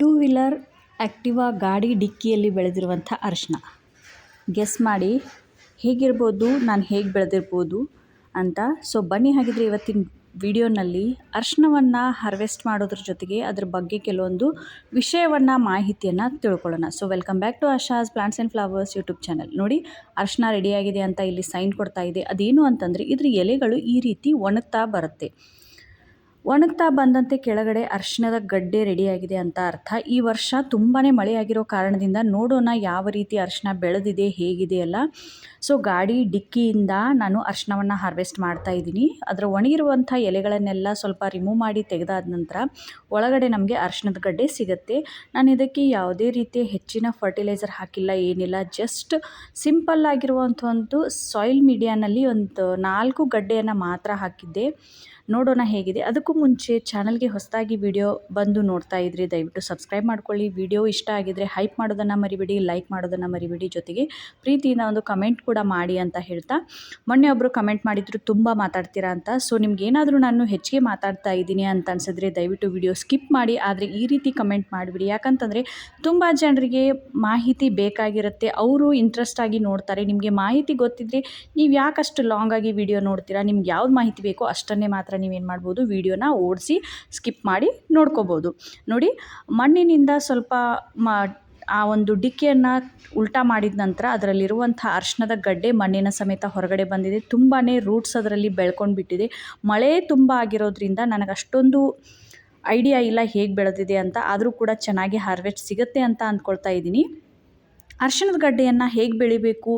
Two wheeler Activa ಗಾಡಿ ಡಿಕ್ಕಿಯಲ್ಲಿ ಬೆಳೆದಿರುವಂಥ ಅರಿಶಿನ. Guess ಮಾಡಿ, ಹೇಗಿರ್ಬೋದು, ನಾನು ಹೇಗೆ ಬೆಳೆದಿರ್ಬೋದು ಅಂತ. ಸೊ ಬನ್ನಿ ಹಾಗಿದ್ರೆ ಇವತ್ತಿನ ವಿಡಿಯೋನಲ್ಲಿ ಅರಿಶಿನವನ್ನು ಹಾರ್ವೆಸ್ಟ್ ಮಾಡೋದ್ರ ಜೊತೆಗೆ ಅದ್ರ ಬಗ್ಗೆ ಕೆಲವೊಂದು ವಿಷಯವನ್ನು, ಮಾಹಿತಿಯನ್ನು ತಿಳ್ಕೊಳ್ಳೋಣ. So welcome back to Asha's plants and flowers YouTube channel ನೋಡಿ, ಅರಿಶಿನ ರೆಡಿಯಾಗಿದೆ ಅಂತ ಇಲ್ಲಿ ಸೈನ್ ಕೊಡ್ತಾ ಇದೆ. ಅದೇನು ಅಂತಂದರೆ, ಇದ್ರ ಎಲೆಗಳು ಈ ರೀತಿ ಒಣಗ್ತಾ ಬರುತ್ತೆ. ಒಣಗ್ತಾ ಬಂದಂತೆ ಕೆಳಗಡೆ ಅರಿಶಿಣದ ಗಡ್ಡೆ ರೆಡಿಯಾಗಿದೆ ಅಂತ ಅರ್ಥ. ಈ ವರ್ಷ ತುಂಬಾ ಮಳೆಯಾಗಿರೋ ಕಾರಣದಿಂದ ನೋಡೋಣ ಯಾವ ರೀತಿ ಅರ್ಶಿನ ಬೆಳೆದಿದೆ, ಹೇಗಿದೆ ಅಲ್ಲ ಸೊ, ಗಾಡಿ ಡಿಕ್ಕಿಯಿಂದ ನಾನು ಅರ್ಶಿನವನ್ನು ಹಾರ್ವೆಸ್ಟ್ ಮಾಡ್ತಾ ಇದ್ದೀನಿ. ಅದರ ಒಣಗಿರುವಂಥ ಎಲೆಗಳನ್ನೆಲ್ಲ ಸ್ವಲ್ಪ ರಿಮೂವ್ ಮಾಡಿ ತೆಗೆದಾದ ನಂತರ ಒಳಗಡೆ ನಮಗೆ ಅರಿಶಿಣದ ಗಡ್ಡೆ ಸಿಗುತ್ತೆ. ನಾನು ಇದಕ್ಕೆ ಯಾವುದೇ ರೀತಿಯ ಹೆಚ್ಚಿನ ಫರ್ಟಿಲೈಸರ್ ಹಾಕಿಲ್ಲ, ಏನಿಲ್ಲ. ಜಸ್ಟ್ ಸಿಂಪಲ್ ಆಗಿರುವಂಥ ಒಂದು ಸಾಯಿಲ್ ಮೀಡಿಯಾನಲ್ಲಿ ಒಂದು ನಾಲ್ಕು ಗಡ್ಡೆಯನ್ನು ಮಾತ್ರ ಹಾಕಿದ್ದೆ. ನೋಡೋಣ ಹೇಗಿದೆ. ಅದಕ್ಕೂ ಮುಂಚೆ ಚಾನಲ್ಗೆ ಹೊಸದಾಗಿ ವಿಡಿಯೋ ಬಂದು ನೋಡ್ತಾ ಇದ್ರಿ, ದಯವಿಟ್ಟು ಸಬ್ಸ್ಕ್ರೈಬ್ ಮಾಡ್ಕೊಳ್ಳಿ. ವಿಡಿಯೋ ಇಷ್ಟ ಆಗಿದ್ರೆ ಹೈಪ್ ಮಾಡೋದನ್ನು ಮರಿಬೇಡಿ, ಲೈಕ್ ಮಾಡೋದನ್ನು ಮರಿಬೇಡಿ ಜೊತೆಗೆ ಪ್ರೀತಿಯಿಂದ ಒಂದು ಕಮೆಂಟ್ ಕೂಡ ಮಾಡಿ ಅಂತ ಹೇಳ್ತಾ, ಮೊನ್ನೆ ಒಬ್ಬರು ಕಮೆಂಟ್ ಮಾಡಿದ್ರು, ತುಂಬ ಮಾತಾಡ್ತೀರಾ ಅಂತ. ಸೊ, ನಿಮ್ಗೇನಾದರೂ ನಾನು ಹೆಚ್ಚಿಗೆ ಮಾತಾಡ್ತಾ ಇದ್ದೀನಿ ಅಂತ ಅನ್ಸಿದ್ರೆ ದಯವಿಟ್ಟು ವಿಡಿಯೋ ಸ್ಕಿಪ್ ಮಾಡಿ, ಆದರೆ ಈ ರೀತಿ ಕಮೆಂಟ್ ಮಾಡಿಬಿಡಿ. ಯಾಕಂತಂದರೆ ತುಂಬ ಜನರಿಗೆ ಮಾಹಿತಿ ಬೇಕಾಗಿರುತ್ತೆ. ಅವರು ಇಂಟ್ರೆಸ್ಟ್ ಆಗಿ ನೋಡ್ತಾರೆ. ನಿಮಗೆ ಮಾಹಿತಿ ಗೊತ್ತಿದ್ರೆ ನೀವು ಯಾಕಷ್ಟು ಆಗಿ ವಿಡಿಯೋ ನೋಡ್ತೀರಾ? ನಿಮ್ಗೆ ಯಾವ್ದು ಮಾಹಿತಿ ಬೇಕೋ ಅಷ್ಟನ್ನೇ ಮಾತ್ರ ನೀವೇನು ಮಾಡ್ಬೋದು ವೀಡಿಯೋನ ಓಡಿಸಿ ಸ್ಕಿಪ್ ಮಾಡಿ ನೋಡ್ಕೋಬೋದು. ನೋಡಿ, ಮಣ್ಣಿನಿಂದ ಸ್ವಲ್ಪ ಮ, ಆ ಒಂದು ಡಿಕ್ಕಿಯನ್ನು ಉಲ್ಟಾ ಮಾಡಿದ ನಂತರ ಅದರಲ್ಲಿರುವಂಥ ಅರ್ಶಿಣದ ಗಡ್ಡೆ ಮಣ್ಣಿನ ಸಮೇತ ಹೊರಗಡೆ ಬಂದಿದೆ. ತುಂಬಾ ರೂಟ್ಸ್ ಅದರಲ್ಲಿ ಬೆಳ್ಕೊಂಡು ಬಿಟ್ಟಿದೆ. ಮಳೆ ತುಂಬ ಆಗಿರೋದ್ರಿಂದ ನನಗೆ ಅಷ್ಟೊಂದು ಐಡಿಯಾ ಇಲ್ಲ ಹೇಗೆ ಬೆಳೆದಿದೆ ಅಂತ. ಆದರೂ ಕೂಡ ಚೆನ್ನಾಗಿ ಹಾರ್ವೆಸ್ಟ್ ಸಿಗುತ್ತೆ ಅಂತ ಅಂದ್ಕೊಳ್ತಾ ಇದ್ದೀನಿ. ಅರ್ಶಿಣದ ಗಡ್ಡೆಯನ್ನು ಹೇಗೆ ಬೆಳಿಬೇಕು,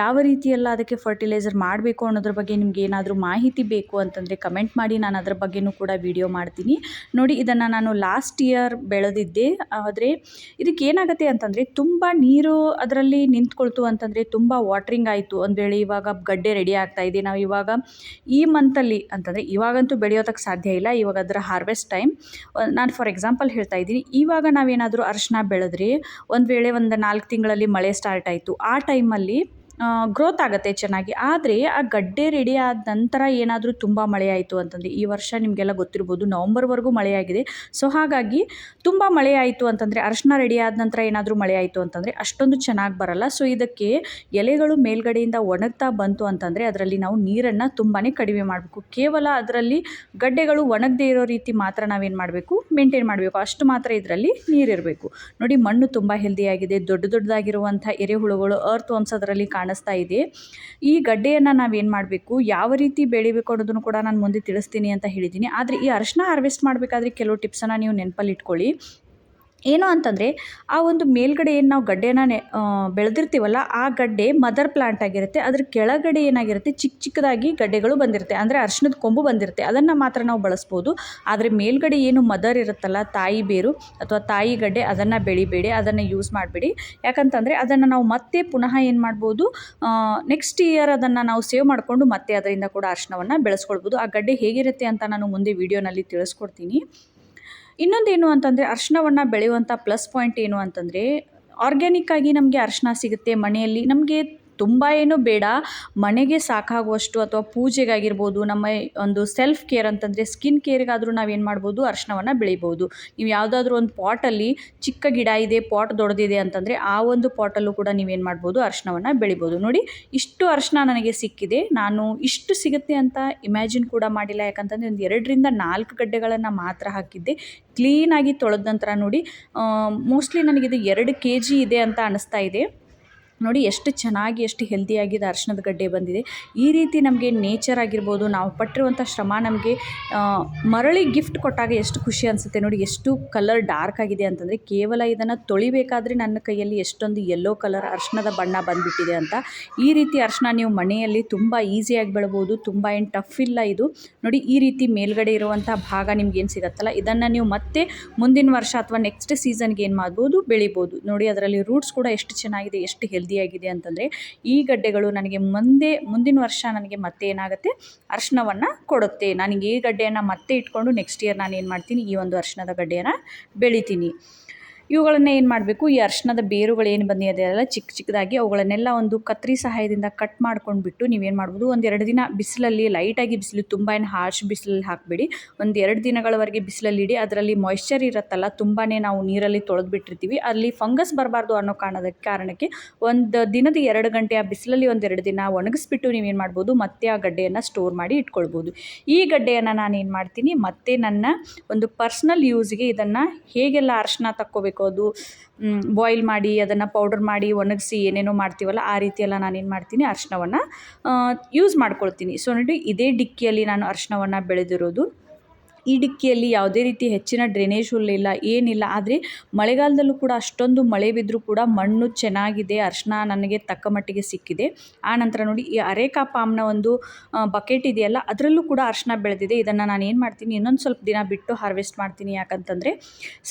ಯಾವ ರೀತಿಯೆಲ್ಲ ಅದಕ್ಕೆ ಫರ್ಟಿಲೈಸರ್ ಮಾಡಬೇಕು ಅನ್ನೋದ್ರ ಬಗ್ಗೆ ನಿಮ್ಗೆ ಏನಾದರೂ ಮಾಹಿತಿ ಬೇಕು ಅಂತಂದರೆ ಕಮೆಂಟ್ ಮಾಡಿ, ನಾನು ಅದ್ರ ಬಗ್ಗೆನೂ ಕೂಡ ವಿಡಿಯೋ ಮಾಡ್ತೀನಿ. ನೋಡಿ, ಇದನ್ನು ನಾನು ಲಾಸ್ಟ್ ಇಯರ್ ಬೆಳೆದಿದ್ದೆ. ಆದರೆ ಇದಕ್ಕೆ ಏನಾಗುತ್ತೆ ಅಂತಂದರೆ ತುಂಬ ನೀರು ಅದರಲ್ಲಿ ನಿಂತ್ಕೊಳ್ತು ಅಂತಂದರೆ ತುಂಬ ವಾಟ್ರಿಂಗ್ ಆಯಿತು. ಒಂದು ವೇಳೆ ಇವಾಗ ಗಡ್ಡೆ ರೆಡಿ ಆಗ್ತಾ ಇದೆ. ನಾವು ಇವಾಗ ಈ ಮಂತಲ್ಲಿ ಅಂತಂದರೆ ಇವಾಗಂತೂ ಬೆಳೆಯೋದಕ್ಕೆ ಸಾಧ್ಯ ಇಲ್ಲ. ಇವಾಗ ಅದರ ಹಾರ್ವೆಸ್ಟ್ ಟೈಮ್ ನಾನು ಫಾರ್ ಎಕ್ಸಾಂಪಲ್ ಹೇಳ್ತಾ ಇದ್ದೀನಿ. ಇವಾಗ ನಾವೇನಾದರೂ ಅರಿಶಿನ ಬೆಳೆದ್ರೆ ಒಂದು ವೇಳೆ ಒಂದು ನಾಲ್ಕು ತಿಂಗಳಲ್ಲಿ ಮಳೆ ಸ್ಟಾರ್ಟ್ ಆಯಿತು. ಆ ಟೈಮಲ್ಲಿ ಗ್ರೋತ್ ಆಗುತ್ತೆ ಚೆನ್ನಾಗಿ. ಆದರೆ ಆ ಗಡ್ಡೆ ರೆಡಿ ಆದ ನಂತರ ಏನಾದರೂ ತುಂಬ ಮಳೆ ಆಯಿತು ಅಂತಂದರೆ, ಈ ವರ್ಷ ನಿಮಗೆಲ್ಲ ಗೊತ್ತಿರ್ಬೋದು ನವಂಬರ್ವರೆಗೂ ಮಳೆಯಾಗಿದೆ ಸೊ ಹಾಗಾಗಿ ತುಂಬ ಮಳೆ ಆಯಿತು ಅಂತಂದರೆ ಅರಿಶಿನ ರೆಡಿ ಆದ ನಂತರ ಏನಾದರೂ ಮಳೆ ಆಯಿತು ಅಂತಂದರೆ, ಅಷ್ಟೊಂದು ಚೆನ್ನಾಗಿ ಬರಲ್ಲ. ಸೊ ಇದಕ್ಕೆ ಎಲೆಗಳು ಮೇಲ್ಗಡೆಯಿಂದ ಒಣಗ್ತಾ ಬಂತು ಅಂತಂದರೆ, ಅದರಲ್ಲಿ ನಾವು ನೀರನ್ನು ತುಂಬಾ ಕಡಿಮೆ ಮಾಡಬೇಕು. ಕೇವಲ ಅದರಲ್ಲಿ ಗಡ್ಡೆಗಳು ಒಣಗದೇ ಇರೋ ರೀತಿ ಮಾತ್ರ ನಾವೇನು ಮಾಡಬೇಕು? ಮೇಂಟೈನ್ ಮಾಡಬೇಕು. ಅಷ್ಟು ಮಾತ್ರ ಇದರಲ್ಲಿ ನೀರಿರಬೇಕು. ನೋಡಿ, ಮಣ್ಣು ತುಂಬ ಹೆಲ್ದಿಯಾಗಿದೆ ದೊಡ್ಡ ದೊಡ್ಡದಾಗಿರುವಂಥ ಎರೆಹುಳುಗಳು ಅರ್ತ್ ವರ್ಮ್ಸ್ ಅದರಲ್ಲಿ ಕಾಣಿಸ್ತಾ ಇದೆ. ಈ ಗಡ್ಡೆಯನ್ನು ನಾವೇನು ಮಾಡಬೇಕು, ಯಾವ ರೀತಿ ಬೆಳಿಬೇಕು ಅನ್ನೋದನ್ನು ಕೂಡ ನಾನು ಮುಂದೆ ತಿಳಿಸ್ತೀನಿ ಅಂತ ಹೇಳಿದ್ದೀನಿ ಆದರೆ ಈ ಅರಿಶಿನ ಹಾರ್ವೆಸ್ಟ್ ಮಾಡಬೇಕಾದ್ರೆ ಕೆಲವು ಟಿಪ್ಸನ್ನು ನೀವು ನೆನಪಲ್ಲಿ ಇಟ್ಕೊಳ್ಳಿ. ಏನು ಅಂತಂದರೆ, ಆ ಒಂದು ಮೇಲ್ಗಡೆ ಏನು ನಾವು ಗಡ್ಡೆನ ನೆ ಬೆಳೆದಿರ್ತೀವಲ್ಲ, ಆ ಗಡ್ಡೆ ಮದರ್ ಪ್ಲಾಂಟ್ ಆಗಿರುತ್ತೆ. ಅದ್ರ ಕೆಳಗಡೆ ಏನಾಗಿರುತ್ತೆ ಚಿಕ್ಕ ಚಿಕ್ಕದಾಗಿ ಗಡ್ಡೆಗಳು ಬಂದಿರುತ್ತೆ. ಅಂದರೆ ಅರ್ಶಿಣದ ಕೊಂಬು ಬಂದಿರುತ್ತೆ. ಅದನ್ನು ಮಾತ್ರ ನಾವು ಬಳಸ್ಬೋದು. ಆದರೆ ಮೇಲ್ಗಡೆ ಏನು ಮದರ್ ಇರುತ್ತಲ್ಲ, ತಾಯಿ ಬೇರು ಅಥವಾ ತಾಯಿ ಗಡ್ಡೆ, ಅದನ್ನು ಬೆಳಿಬೇಡಿ, ಅದನ್ನು ಯೂಸ್ ಮಾಡಬೇಡಿ. ಯಾಕಂತಂದರೆ, ಅದನ್ನು ನಾವು ಮತ್ತೆ ಪುನಃ ಏನು ಮಾಡ್ಬೋದು ನೆಕ್ಸ್ಟ್ ಇಯರ್ ಅದನ್ನು ನಾವು ಸೇವ್ ಮಾಡಿಕೊಂಡು ಮತ್ತೆ ಅದರಿಂದ ಕೂಡ ಅರ್ಶಿಣವನ್ನು ಬೆಳೆಸ್ಕೊಳ್ಬೋದು. ಆ ಗಡ್ಡೆ ಹೇಗಿರುತ್ತೆ ಅಂತ ನಾನು ಮುಂದೆ ವೀಡಿಯೋನಲ್ಲಿ ತಿಳಿಸ್ಕೊಡ್ತೀನಿ. ಇನ್ನೊಂದೇನು ಅಂತಂದರೆ ಅರ್ಶಿನವನ್ನು ಬೆಳೆಯುವಂಥ ಪ್ಲಸ್ ಪಾಯಿಂಟ್ ಏನು ಅಂತಂದರೆ ಆರ್ಗ್ಯಾನಿಕ್ಕಾಗಿ ನಮಗೆ ಅರಿಶಿನ ಸಿಗುತ್ತೆ ಮನೆಯಲ್ಲಿ. ನಮಗೆ ತುಂಬ ಏನು ಬೇಡ. ಮನೆಗೆ ಸಾಕಾಗುವಷ್ಟು ಅಥವಾ ಪೂಜೆಗಾಗಿರ್ಬೋದು, ನಮ್ಮ ಒಂದು ಸೆಲ್ಫ್ ಕೇರ್ ಅಂತಂದರೆ ಸ್ಕಿನ್ ಕೇರ್ಗಾದರೂ ನಾವೇನು ಮಾಡ್ಬೋದು, ಅರ್ಶಿನವನ್ನು ಬೆಳಿಬೋದು. ನೀವು ಯಾವುದಾದ್ರೂ ಒಂದು ಪಾಟಲ್ಲಿ ಚಿಕ್ಕ ಗಿಡ ಇದೆ ಪಾಟ್ ದೊಡ್ಡದಿದೆ ಅಂತಂದರೆ ಆ ಒಂದು ಪಾಟಲ್ಲೂ ಕೂಡ ನೀವೇನು ಮಾಡ್ಬೋದು, ಅರಿಶಿನವನ್ನು ಬೆಳಿಬೋದು. ನೋಡಿ, ಇಷ್ಟು ಅರ್ಶನ ನನಗೆ ಸಿಕ್ಕಿದೆ. ನಾನು ಇಷ್ಟು ಸಿಗುತ್ತೆ ಅಂತ ಇಮ್ಯಾಜಿನ್ ಕೂಡ ಮಾಡಿಲ್ಲ. ಯಾಕಂತಂದರೆ ಒಂದು ಎರಡರಿಂದ ನಾಲ್ಕು ಗಡ್ಡೆಗಳನ್ನು ಮಾತ್ರ ಹಾಕಿದ್ದೆ. ಕ್ಲೀನಾಗಿ ತೊಳೆದ ನಂತರ ನೋಡಿ ಮೋಸ್ಟ್ಲಿ ನನಗಿದು ಎರಡು ಕೆ ಜಿ ಇದೆ ಅಂತ ಅನಿಸ್ತಾ ಇದೆ. ನೋಡಿ ಎಷ್ಟು ಚೆನ್ನಾಗಿ, ಎಷ್ಟು ಹೆಲ್ದಿಯಾಗಿದೆ ಅರ್ಶಿಣದ ಗಡ್ಡೆ ಬಂದಿದೆ. ಈ ರೀತಿ ನಮಗೆ ನೇಚರ್ ಆಗಿರ್ಬೋದು, ನಾವು ಪಟ್ಟಿರುವಂಥ ಶ್ರಮ ನಮಗೆ ಮರಳಿ ಗಿಫ್ಟ್ ಕೊಟ್ಟಾಗ ಎಷ್ಟು ಖುಷಿ ಅನಿಸುತ್ತೆ ನೋಡಿ, ಎಷ್ಟು ಕಲರ್ ಡಾರ್ಕ್ ಆಗಿದೆ ಅಂತಂದರೆ ಕೇವಲ ಇದನ್ನು ತೊಳಿಬೇಕಾದ್ರೆ ನನ್ನ ಕೈಯಲ್ಲಿ ಎಷ್ಟೊಂದು ಯೆಲ್ಲೋ ಕಲರ್ ಅರ್ಶಿಣದ ಬಣ್ಣ ಬಂದುಬಿಟ್ಟಿದೆ ಅಂತ. ಈ ರೀತಿ ಅರ್ಶಿನ ನೀವು ಮನೆಯಲ್ಲಿ ತುಂಬ ಈಸಿಯಾಗಿ ಬೆಳ್ಬೋದು, ತುಂಬ ಏನು ಟಫ್ ಇಲ್ಲ ಇದು. ನೋಡಿ, ಈ ರೀತಿ ಮೇಲ್ಗಡೆ ಇರುವಂಥ ಭಾಗ ನಿಮ್ಗೆ ಏನು ಸಿಗುತ್ತಲ್ಲ, ಇದನ್ನು ನೀವು ಮತ್ತೆ ಮುಂದಿನ ವರ್ಷ ಅಥವಾ ನೆಕ್ಸ್ಟ್ ಸೀಸನ್ಗೆ ಏನು ಮಾಡ್ಬೋದು, ಬೆಳಿಬೋದು. ನೋಡಿ, ಅದರಲ್ಲಿ ರೂಟ್ಸ್ ಕೂಡ ಎಷ್ಟು ಚೆನ್ನಾಗಿದೆ, ಎಷ್ಟು ಹೆಲ್ದಿ ಹೆಲ್ದಿಯಾಗಿದೆ ಅಂತಂದರೆ ಈ ಗಡ್ಡೆಗಳು ನನಗೆ ಮುಂದೆ, ಮುಂದಿನ ವರ್ಷ ನನಗೆ ಮತ್ತೆ ಏನಾಗುತ್ತೆ? ಅರ್ಶಿನವನ್ನು ಕೊಡುತ್ತೆ. ನನಗೆ ಈ ಗಡ್ಡೆಯನ್ನು ಮತ್ತೆ ಇಟ್ಕೊಂಡು ನೆಕ್ಸ್ಟ್ ಇಯರ್ ನಾನು ಏನು ಮಾಡ್ತೀನಿ? ಈ ಒಂದು ಅರ್ಶಿನದ ಗಡ್ಡೆಯನ್ನು ಬೆಳಿತೀನಿ. ಇವುಗಳನ್ನ ಏನು ಮಾಡಬೇಕು? ಈ ಅರಿಶಿಣದ ಬೇರುಗಳು ಏನು ಬಂದಿದೆಯಲ್ಲ ಚಿಕ್ಕ ಚಿಕ್ಕದಾಗಿ ಅವುಗಳನ್ನೆಲ್ಲ ಒಂದು ಕತ್ರಿ ಸಹಾಯದಿಂದ ಕಟ್ ಮಾಡ್ಕೊಂಡ್ಬಿಟ್ಟು ನೀವೇನು ಮಾಡ್ಬೋದು? ಒಂದು ಎರಡು ದಿನ ಬಿಸಿಲಲ್ಲಿ, ಲೈಟಾಗಿ ಬಿಸಿಲು ತುಂಬ ಏನು ಹಾರ್ಶ್ ಬಿಸಿಲಲ್ಲಿ ಹಾಕಬೇಡಿ. ಒಂದು ಎರಡು ದಿನಗಳವರೆಗೆ ಬಿಸಿಲಲ್ಲಿ ಇಡಿ. ಅದರಲ್ಲಿ ಮಾಯ್ಶ್ಚರ್ ಇರುತ್ತಲ್ಲ ತುಂಬಾ ನಾವು ನೀರಲ್ಲಿ ತೊಳೆದು ಬಿಟ್ಟಿರ್ತೀವಿ ಅಲ್ಲಿ ಫಂಗಸ್ ಬರಬಾರ್ದು ಅನ್ನೋ ಕಾರಣದ ಕಾರಣಕ್ಕೆ ಒಂದು ದಿನದ ಎರಡು ಗಂಟೆ ಆ ಬಿಸಿಲಲ್ಲಿ ಒಂದೆರಡು ದಿನ ಒಣಗಿಸ್ಬಿಟ್ಟು ನೀವೇನು ಮಾಡ್ಬೋದು? ಮತ್ತೆ ಆ ಗಡ್ಡೆಯನ್ನು ಸ್ಟೋರ್ ಮಾಡಿ ಇಟ್ಕೊಳ್ಬೋದು. ಈ ಗಡ್ಡೆಯನ್ನು ನಾನು ಏನು ಮಾಡ್ತೀನಿ? ಮತ್ತೆ ನನ್ನ ಒಂದು ಪರ್ಸ್ನಲ್ ಯೂಸ್ಗೆ ಇದನ್ನು ಹೇಗೆಲ್ಲ ಅರ್ಶಿನ ತಕ್ಕೋಬೇಕು ಅದು ಬಾಯ್ಲ್ ಮಾಡಿ ಅದನ್ನು ಪೌಡರ್ ಮಾಡಿ ಒಣಗಿಸಿ ಏನೇನೋ ಮಾಡ್ತೀವಲ್ಲ ಆ ರೀತಿ ಎಲ್ಲ ನಾನೇನು ಮಾಡ್ತೀನಿ ಅರಿಶಿನವನ್ನು ಯೂಸ್ ಮಾಡ್ಕೊಳ್ತೀನಿ. ಸೊ ನೋಡಿ ಇದೇ ಡಿಕ್ಕಿಯಲ್ಲಿ ನಾನು ಅರಿಶಿನವನ್ನು ಬೆಳೆದಿರೋದು. ಈ ಡಿಕ್ಕಿಯಲ್ಲಿ ಯಾವುದೇ ರೀತಿ ಹೆಚ್ಚಿನ ಡ್ರೈನೇಜ್ ಹುಲ್ಲಿಲ್ಲ ಏನಿಲ್ಲ. ಆದರೆ ಮಳೆಗಾಲದಲ್ಲೂ ಕೂಡ ಅಷ್ಟೊಂದು ಮಳೆ ಬಿದ್ದರೂ ಕೂಡ ಮಣ್ಣು ಚೆನ್ನಾಗಿದೆ ಅರಿಶಿನ ನನಗೆ ತಕ್ಕ ಮಟ್ಟಿಗೆ ಸಿಕ್ಕಿದೆ. ಆ ನಂತರ ನೋಡಿ, ಈ ಅರೇಕಾ ಪಾಮ್ನ ಒಂದು ಬಕೆಟ್ ಇದೆಯಲ್ಲ, ಅದರಲ್ಲೂ ಕೂಡ ಅರಿಶಿನ ಬೆಳೆದಿದೆ. ಇದನ್ನು ನಾನು ಏನು ಮಾಡ್ತೀನಿ, ಇನ್ನೊಂದು ಸ್ವಲ್ಪ ದಿನ ಬಿಟ್ಟು ಹಾರ್ವೆಸ್ಟ್ ಮಾಡ್ತೀನಿ. ಯಾಕಂತಂದರೆ,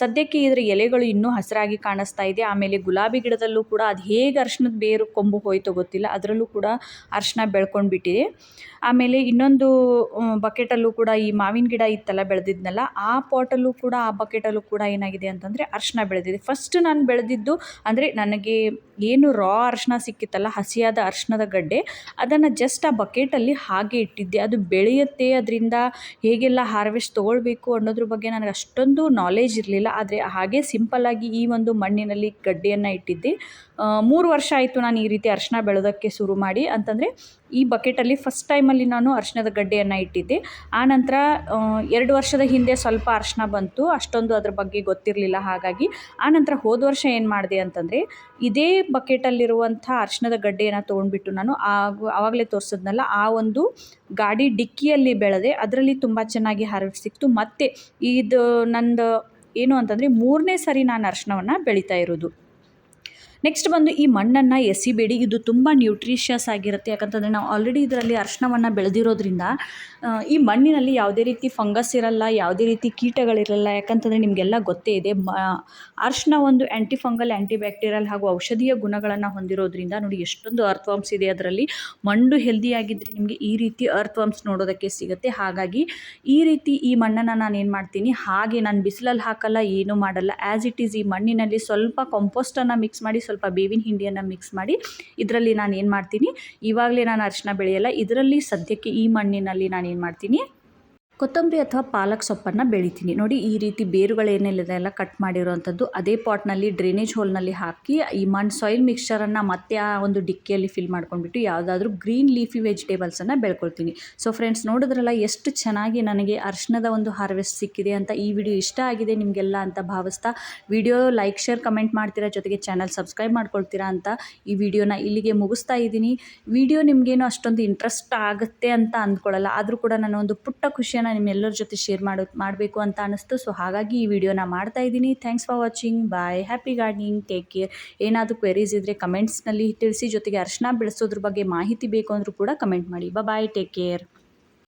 ಸದ್ಯಕ್ಕೆ ಇದರ ಎಲೆಗಳು ಇನ್ನೂ ಹಸಿರಾಗಿ ಕಾಣಿಸ್ತಾ ಇದೆ. ಆಮೇಲೆ ಗುಲಾಬಿ ಗಿಡದಲ್ಲೂ ಕೂಡ ಅದು ಹೇಗೆ ಅರಿಶಿನದ ಬೇರು ಕೊಂಬು ಹೋಯ್ತೋ ಗೊತ್ತಿಲ್ಲ. ಅದರಲ್ಲೂ ಕೂಡ ಅರಿಶಿನ ಬೆಳ್ಕೊಂಡು ಬಿಟ್ಟಿದೆ ಆಮೇಲೆ ಇನ್ನೊಂದು ಬಕೆಟಲ್ಲೂ ಕೂಡ ಈ ಮಾವಿನ ಗಿಡ ಇತ್ತಲ್ಲ ಬೆಳೆದಿದ್ನಲ್ಲ, ಆ ಪಾಟಲ್ಲೂ ಕೂಡ, ಆ ಬಕೆಟಲ್ಲೂ ಕೂಡ ಏನಾಗಿದೆ ಅಂತಂದರೆ ಅರಿಶಿನ ಬೆಳೆದಿದೆ. ಫಸ್ಟ್ ನಾನು ಬೆಳೆದಿದ್ದು ಅಂದರೆ ನನಗೆ ಏನು ರಾ ಅರಿಶಿನ ಸಿಕ್ಕಿತ್ತಲ್ಲ, ಹಸಿಯಾದ ಅರಿಶಿನದ ಗಡ್ಡೆ, ಅದನ್ನು ಜಸ್ಟ್ ಆ ಬಕೆಟಲ್ಲಿ ಹಾಗೆ ಇಟ್ಟಿದ್ದೆ. ಅದು ಬೆಳೆಯುತ್ತೆ, ಅದರಿಂದ ಹೇಗೆಲ್ಲ ಹಾರ್ವೆಸ್ಟ್ ತೊಗೊಳ್ಬೇಕು ಅನ್ನೋದ್ರ ಬಗ್ಗೆ ನನಗೆ ಅಷ್ಟೊಂದು ನಾಲೇಜ್ ಇರಲಿಲ್ಲ. ಆದರೆ ಹಾಗೆ ಸಿಂಪಲ್ಲಾಗಿ ಈ ಒಂದು ಮಣ್ಣಿನಲ್ಲಿ ಗಡ್ಡೆಯನ್ನು ಇಟ್ಟಿದ್ದೆ. ಮೂರು ವರ್ಷ ಆಯಿತು ನಾನು ಈ ರೀತಿ ಅರಿಶಿನ ಬೆಳೆಯೋದಕ್ಕೆ ಶುರು ಮಾಡಿ. ಅಂತಂದರೆ ಈ ಬಕೆಟಲ್ಲಿ ಫಸ್ಟ್ ಟೈಮಲ್ಲಿ ನಾನು ಅರಿಶಿಣದ ಗಡ್ಡೆಯನ್ನು ಇಟ್ಟಿದ್ದೆ. ಆನಂತರ ಎರಡು ವರ್ಷದ ಹಿಂದೆ ಸ್ವಲ್ಪ ಅರಿಶಿಣ ಬಂತು. ಅಷ್ಟೊಂದು ಅದ್ರ ಬಗ್ಗೆ ಗೊತ್ತಿರಲಿಲ್ಲ. ಹಾಗಾಗಿ ಆನಂತರ ಹೋದ ವರ್ಷ ಏನು ಮಾಡಿದೆ ಅಂತಂದರೆ, ಇದೇ ಬಕೆಟಲ್ಲಿರುವಂಥ ಅರಿಶಿಣದ ಗಡ್ಡೆಯನ್ನು ತೊಗೊಂಡ್ಬಿಟ್ಟು ನಾನು ಆಗ, ಆವಾಗಲೇ ತೋರಿಸಿದ್ನಲ್ಲ, ಆ ಒಂದು ಗಾಡಿ ಡಿಕ್ಕಿಯಲ್ಲಿ ಬೆಳೆದೆ. ಅದರಲ್ಲಿ ತುಂಬ ಚೆನ್ನಾಗಿ ಹಾರ್ವೆಸ್ಟ್ ಸಿಕ್ತು. ಮತ್ತು ಇದು ನಂದು ಏನು ಅಂತಂದರೆ, ಮೂರನೇ ಸರಿ ನಾನು ಅರಿಶಿಣವನ್ನು ಬೆಳೀತಾ ಇರೋದು. ನೆಕ್ಸ್ಟ್ ಬಂದು ಈ ಮಣ್ಣನ್ನು ಎಸಿಬೇಡಿ. ಇದು ತುಂಬ ನ್ಯೂಟ್ರಿಷಿಯಸ್ ಆಗಿರುತ್ತೆ. ಯಾಕಂತಂದರೆ ನಾವು ಆಲ್ರೆಡಿ ಇದರಲ್ಲಿ ಅರಿಶಿನವನ್ನು ಬೆಳೆದಿರೋದ್ರಿಂದ ಈ ಮಣ್ಣಿನಲ್ಲಿ ಯಾವುದೇ ರೀತಿ ಫಂಗಸ್ ಇರಲ್ಲ, ಯಾವುದೇ ರೀತಿ ಕೀಟಗಳಿರಲ್ಲ, ಯಾಕಂತಂದರೆ ನಿಮಗೆಲ್ಲ ಗೊತ್ತೇ ಇದೆ. ಮ ಅರಿಶಿನ ಒಂದು ಆ್ಯಂಟಿ ಫಂಗಲ್ ಆ್ಯಂಟಿ ಬ್ಯಾಕ್ಟೀರಿಯಲ್ ಹಾಗೂ ಔಷಧೀಯ ಗುಣಗಳನ್ನು ಹೊಂದಿರೋದ್ರಿಂದ ನೋಡಿ ಎಷ್ಟೊಂದು ಅರ್ಥವಾಮ್ಸ್ ಇದೆ ಅದರಲ್ಲಿ. ಮಣ್ಣು ಹೆಲ್ದಿಯಾಗಿದ್ದರೆ ನಿಮಗೆ ಈ ರೀತಿ ಅರ್ಥವಾಮ್ಸ್ ನೋಡೋದಕ್ಕೆ ಸಿಗುತ್ತೆ. ಹಾಗಾಗಿ ಈ ರೀತಿ ಈ ಮಣ್ಣನ್ನು ನಾನು ಏನು ಮಾಡ್ತೀನಿ, ಹಾಗೆ ನಾನು ಬಿಸಿಲಲ್ಲಿ ಹಾಕಲ್ಲ, ಏನೂ ಮಾಡಲ್ಲ. ಆ್ಯಸ್ ಇಟ್ ಈಸ್ ಈ ಮಣ್ಣಿನಲ್ಲಿ ಸ್ವಲ್ಪ ಕಂಪೋಸ್ಟನ್ನು ಮಿಕ್ಸ್ ಮಾಡಿ ಸ್ವಲ್ಪ ಬೇವಿನ ಹಿಂಡಿಯನ್ನು ಮಿಕ್ಸ್ ಮಾಡಿ ಇದರಲ್ಲಿ ನಾನು ಏನು ಮಾಡ್ತೀನಿ? ಇವಾಗಲೇ ನಾನು ಅರಿಶಿನ ಬೆಳೆಯಲ್ಲ, ಇದರಲ್ಲಿ ಸದ್ಯಕ್ಕೆ ಈ ಮಣ್ಣಿನಲ್ಲಿ ನಾನು ಏನು ಮಾಡ್ತೀನಿ? ಕೊತ್ತಂಬರಿ ಅಥವಾ ಪಾಲಕ್ ಸೊಪ್ಪನ್ನು ಬೆಳಿತೀನಿ. ನೋಡಿ, ಈ ರೀತಿ ಬೇರುಗಳೇನೆಲ್ಲಿದೆ ಎಲ್ಲ ಕಟ್ ಮಾಡಿರೋವಂಥದ್ದು. ಅದೇ ಪಾಟ್ನಲ್ಲಿ ಡ್ರೈನೇಜ್ ಹೋಲ್ನಲ್ಲಿ ಹಾಕಿ, ಈ ಮಣ್ಣು ಸಾಯಿಲ್ ಮಿಕ್ಸ್ಚರನ್ನು ಮತ್ತೆ ಆ ಒಂದು ಡಿಕ್ಕಿಯಲ್ಲಿ ಫಿಲ್ ಮಾಡ್ಕೊಂಡ್ಬಿಟ್ಟು, ಯಾವುದಾದ್ರೂ ಗ್ರೀನ್ ಲೀಫಿ ವೆಜಿಟೇಬಲ್ಸನ್ನು ಬೆಳ್ಕೊಳ್ತೀನಿ. ಸೊ ಫ್ರೆಂಡ್ಸ್ ನೋಡಿದ್ರಲ್ಲ ಎಷ್ಟು ಚೆನ್ನಾಗಿ ನನಗೆ ಅರ್ಶನದ ಒಂದು ಹಾರ್ವೆಸ್ಟ್ ಸಿಕ್ಕಿದೆ ಅಂತ ಈ ವಿಡಿಯೋ ಇಷ್ಟ ಆಗಿದೆ ನಿಮಗೆಲ್ಲ ಅಂತ ಭಾವಿಸ್ತಾ ವಿಡಿಯೋ ಲೈಕ್ ಶೇರ್ ಕಮೆಂಟ್ ಮಾಡ್ತೀರಾ ಜೊತೆಗೆ ಚಾನಲ್ ಸಬ್ಸ್ಕ್ರೈಬ್ ಮಾಡ್ಕೊಳ್ತೀರಾ ಅಂತ ಈ ವಿಡಿಯೋನ ಇಲ್ಲಿಗೆ ಮುಗಿಸ್ತಾ ಇದ್ದೀನಿ. ವಿಡಿಯೋ ನಿಮಗೇನು ಅಷ್ಟೊಂದು ಇಂಟ್ರೆಸ್ಟ್ ಆಗುತ್ತೆ ಅಂತ ಅಂದ್ಕೊಳ್ಳಲ್ಲ ಆದರೂ ಕೂಡ ನಾನು ಒಂದು ಪುಟ್ಟ ಖುಷಿಯನ್ನು ನಿಮ್ಮೆಲ್ಲರ ಜೊತೆ ಶೇರ್ ಮಾಡೋ, ಮಾಡಬೇಕು ಅಂತ ಅನ್ನಿಸ್ತು ಸೊ ಹಾಗಾಗಿ ಈ ವಿಡಿಯೋನ ಮಾಡ್ತಾ ಇದ್ದೀನಿ. Thanks for watching bye happy gardening take care ಏನಾದರೂ ಕ್ವೆರೀಸ್ ಇದ್ದರೆ ಕಮೆಂಟ್ಸ್ನಲ್ಲಿ ತಿಳಿಸಿ. ಜೊತೆಗೆ ಅರ್ಶನ ಬೆಳೆಸೋದ್ರ ಬಗ್ಗೆ ಮಾಹಿತಿ ಬೇಕು ಅಂದರೂ ಕೂಡ ಕಮೆಂಟ್ ಮಾಡಿ. Bye take care